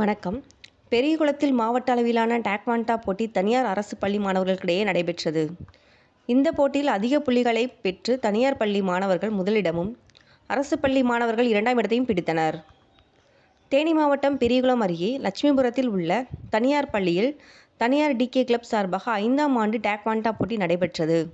வணக்கம். பெரியகுளத்தில் மாவட்ட அளவிலான டேக்வாண்டா போட்டி தனியார் அரசு பள்ளி மாணவர்களுக்கிடையே நடைபெற்றது. இந்த போட்டியில் அதிக புள்ளிகளை பெற்று தனியார் பள்ளி மாணவர்கள் முதலிடமும் அரசு பள்ளி மாணவர்கள் இரண்டாம் இடத்தையும் பிடித்தனர். தேனி மாவட்டம் பெரியகுளம் அருகே லட்சுமிபுரத்தில் உள்ள தனியார் பள்ளியில் தனியார் டிகே கிளப் சார்பாக ஐந்தாம் ஆண்டு டாக்வாண்டா போட்டி நடைபெற்றது.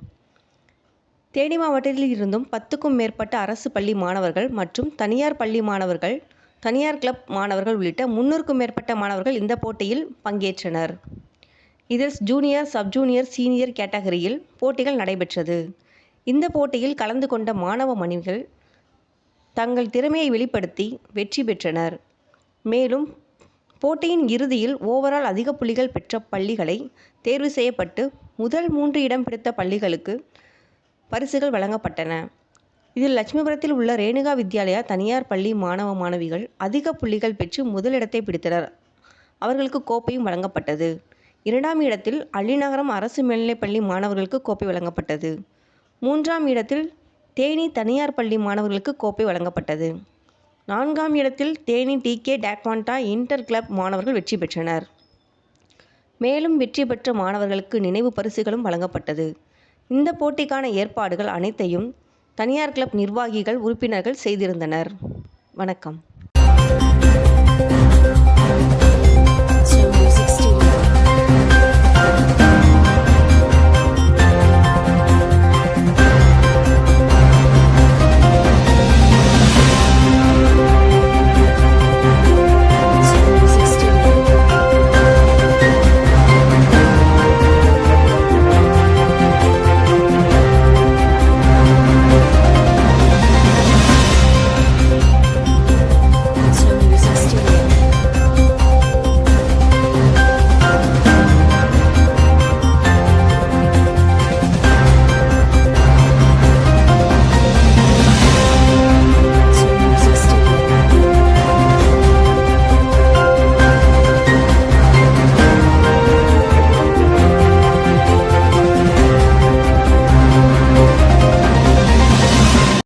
தேனி மாவட்டத்தில் இருந்தும் பத்துக்கும் மேற்பட்ட அரசு பள்ளி மாணவர்கள் மற்றும் தனியார் பள்ளி மாணவர்கள் தனியார் கிளப் மாணவர்கள் உள்ளிட்ட முன்னூறுக்கும் மேற்பட்ட மாணவர்கள் இந்த போட்டியில் பங்கேற்றனர். இதில் ஜூனியர் சப் ஜூனியர் சீனியர் கேட்டகரியில் போட்டிகள் நடைபெற்றது. இந்த போட்டியில் கலந்து கொண்ட மாணவ மணிகள் தங்கள் திறமையை வெளிப்படுத்தி வெற்றி பெற்றனர். மேலும் போட்டியின் இறுதியில் ஓவரால் அதிக புள்ளிகள் பெற்ற பள்ளிகளை தேர்வு செய்யப்பட்டு முதல் மூன்று இடம் பிடித்த பள்ளிகளுக்கு பரிசுகள் வழங்கப்பட்டன. இதில் லட்சுமிபுரத்தில் உள்ள ரேணுகா வித்யாலயா தனியார் பள்ளி மாணவ மாணவிகள் அதிக புள்ளிகள் பெற்று முதலிடத்தை பிடித்தனர். அவர்களுக்கு கோப்பையும் வழங்கப்பட்டது. இரண்டாம் இடத்தில் அள்ளிநகரம் அரசு மேல்நிலைப்பள்ளி மாணவர்களுக்கு கோப்பை வழங்கப்பட்டது. மூன்றாம் இடத்தில் தேனி தனியார் பள்ளி மாணவர்களுக்கு கோப்பை வழங்கப்பட்டது. நான்காம் இடத்தில் Theni TK taekwondo inter club மாணவர்கள் வெற்றி பெற்றனர். மேலும் வெற்றி பெற்ற மாணவர்களுக்கு நினைவு பரிசுகளும் வழங்கப்பட்டது. இந்த போட்டிக்கான ஏற்பாடுகள் அனைத்தையும் தனியார் கிளப் நிர்வாகிகள் உறுப்பினர்கள் செய்திருந்தனர். வணக்கம்.